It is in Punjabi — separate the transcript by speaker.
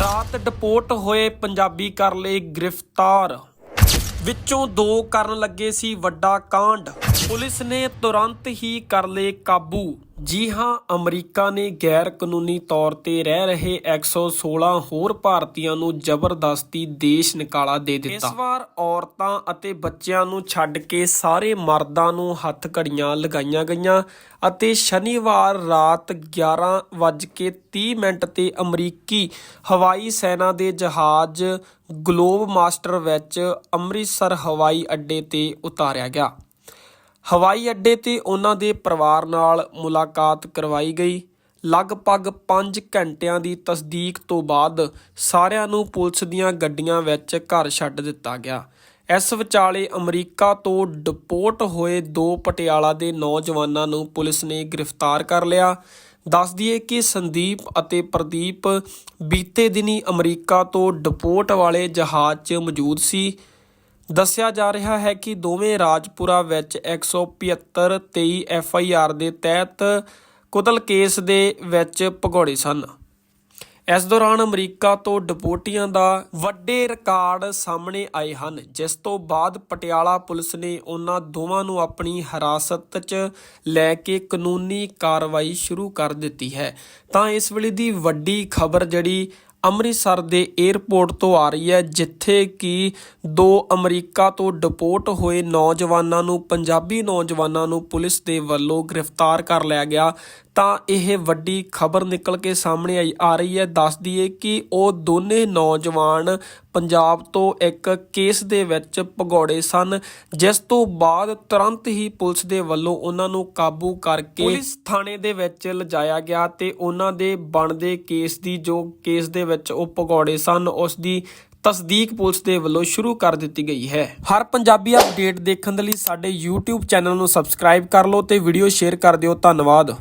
Speaker 1: ਰਾਤ ਡਿਪੋਰਟ ਹੋਏ ਪੰਜਾਬੀ ਕਰ ਲਏ ਗ੍ਰਿਫਤਾਰ। ਵਿੱਚੋਂ ਦੋ ਕਰਨ ਲੱਗੇ ਸੀ ਵੱਡਾ ਕਾਂਡ। ਪੁਲਿਸ ਨੇ ਤੁਰੰਤ ਹੀ ਕਰ ਲਏ ਕਾਬੂ। ਜੀ ਹਾਂ ਅਮਰੀਕਾ ਨੇ ਗੈਰ ਕਾਨੂੰਨੀ ਤੌਰ ਤੇ ਰਹਿ ਰਹੇ 116 ਹੋਰ ਭਾਰਤੀਆਂ ਨੂੰ ਜ਼ਬਰਦਸਤੀ ਦੇਸ਼ ਨਿਕਾਲਾ ਦੇ ਦਿੱਤਾ। ਇਸ ਵਾਰ ਔਰਤਾਂ ਅਤੇ ਬੱਚਿਆਂ ਨੂੰ ਛੱਡ ਕੇ ਸਾਰੇ ਮਰਦਾਂ ਨੂੰ ਹੱਥ ਘੜੀਆਂ ਲਗਾਈਆਂ ਗਈਆਂ ਅਤੇ ਸ਼ਨੀਵਾਰ ਰਾਤ 11:30 ਮਿੰਟ ਤੇ ਅਮਰੀਕੀ ਹਵਾਈ ਸੈਨਾ ਦੇ ਜਹਾਜ਼ ਗਲੋਬ ਮਾਸਟਰ ਵਿੱਚ ਅੰਮ੍ਰਿਤਸਰ ਹਵਾਈ ਅੱਡੇ ਤੇ ਉਤਾਰਿਆ ਗਿਆ। ਹਵਾਈ ਅੱਡੇ ਤੇ ਉਹਨਾਂ ਦੇ ਪਰਿਵਾਰ ਨਾਲ ਮੁਲਾਕਾਤ ਕਰਵਾਈ ਗਈ। ਲਗਭਗ 5 ਘੰਟਿਆਂ ਦੀ ਤਸਦੀਕ ਤੋਂ ਬਾਅਦ ਸਾਰਿਆਂ ਨੂੰ ਪੁਲਿਸ ਦੀਆਂ ਗੱਡੀਆਂ ਵਿੱਚ ਘਰ ਛੱਡ ਦਿੱਤਾ ਗਿਆ। ਇਸ ਵਿਚਾਲੇ ਅਮਰੀਕਾ ਤੋਂ ਡਿਪੋਰਟ ਹੋਏ ਦੋ ਪਟਿਆਲਾ ਦੇ ਨੌਜਵਾਨਾਂ ਨੂੰ ਪੁਲਿਸ ਨੇ ਗ੍ਰਿਫਤਾਰ ਕਰ ਲਿਆ। ਦੱਸ ਦਈਏ ਕਿ ਸੰਦੀਪ ਅਤੇ ਪ੍ਰਦੀਪ ਬੀਤੇ ਦਿਨੀ ਅਮਰੀਕਾ ਤੋਂ ਡਿਪੋਰਟ ਵਾਲੇ ਜਹਾਜ਼ 'ਚ ਮੌਜੂਦ ਸੀ। ਦੱਸਿਆ ਜਾ ਰਿਹਾ ਹੈ ਕਿ ਦੋਵੇਂ ਰਾਜਪੁਰਾ ਵਿੱਚ 175 23 ਐਫ ਆਈ ਆਰ ਦੇ ਤਹਿਤ ਕੁਤਲ ਕੇਸ ਦੇ ਵਿੱਚ ਭਗੌੜੇ ਸਨ। ਇਸ ਦੌਰਾਨ ਅਮਰੀਕਾ ਤੋਂ ਡਿਪੋਰਟੀਆਂ ਦਾ ਵੱਡੇ ਰਿਕਾਰਡ ਸਾਹਮਣੇ ਆਏ ਹਨ, ਜਿਸ ਤੋਂ ਬਾਅਦ ਪਟਿਆਲਾ ਪੁਲਿਸ ਨੇ ਉਹਨਾਂ ਦੋਵਾਂ ਨੂੰ ਆਪਣੀ ਹਿਰਾਸਤ 'ਚ ਲੈ ਕੇ ਕਾਨੂੰਨੀ ਕਾਰਵਾਈ ਸ਼ੁਰੂ ਕਰ ਦਿੱਤੀ ਹੈ। ਤਾਂ ਇਸ ਵੇਲੇ ਦੀ ਵੱਡੀ ਖਬਰ ਜਿਹੜੀ ਅੰਮ੍ਰਿਤਸਰ ਦੇ 에ਅਰਪੋਰਟ ਤੋਂ ਆ ਰਹੀ ਹੈ, ਜਿੱਥੇ ਕਿ ਦੋ ਅਮਰੀਕਾ ਤੋਂ ਡਿਪੋਰਟ ਹੋਏ ਨੌਜਵਾਨਾਂ ਨੂੰ, ਪੰਜਾਬੀ ਨੌਜਵਾਨਾਂ ਨੂੰ ਪੁਲਿਸ ਦੇ ਵੱਲੋਂ ਗ੍ਰਿਫਤਾਰ ਕਰ ਲਿਆ ਗਿਆ। ਤਾਂ ਇਹ ਵੱਡੀ ਖਬਰ ਨਿਕਲ ਕੇ ਸਾਹਮਣੇ ਆਈ ਆ ਰਹੀ ਹੈ। ਦੱਸ ਦਈਏ ਕਿ ਉਹ ਦੋਨੇ ਨੌਜਵਾਨ ਪੰਜਾਬ ਤੋਂ ਇੱਕ ਕੇਸ ਦੇ ਵਿੱਚ ਭਗੌੜੇ ਸਨ ਜਿਸ ਤੋਂ ਬਾਅਦ ਤੁਰੰਤ ਹੀ ਪੁਲਿਸ ਦੇ ਵੱਲੋਂ ਉਹਨਾਂ ਨੂੰ ਕਾਬੂ ਕਰਕੇ ਪੁਲਿਸ ਥਾਣੇ ਦੇ ਵਿੱਚ ਲਿਜਾਇਆ ਗਿਆ ਤੇ ਉਹਨਾਂ ਦੇ ਬਣਦੇ ਕੇਸ ਦੀ ਜੋ ਕੇਸ ਦੇ ਵਿੱਚ ਉਹ ਭਗੌੜੇ ਸਨ ਉਸ ਦੀ ਤਸਦੀਕ ਪੁਲਿਸ ਦੇ ਵੱਲੋਂ ਸ਼ੁਰੂ ਕਰ ਦਿੱਤੀ ਗਈ ਹੈ। ਹਰ ਪੰਜਾਬੀ ਅਪਡੇਟ ਦੇਖਣ ਦੇ ਲਈ ਸਾਡੇ YouTube ਚੈਨਲ ਨੂੰ ਸਬਸਕ੍ਰਾਈਬ ਕਰ ਲਓ ਤੇ ਵੀਡੀਓ ਸ਼ੇਅਰ ਕਰ ਦਿਓ। ਧੰਨਵਾਦ।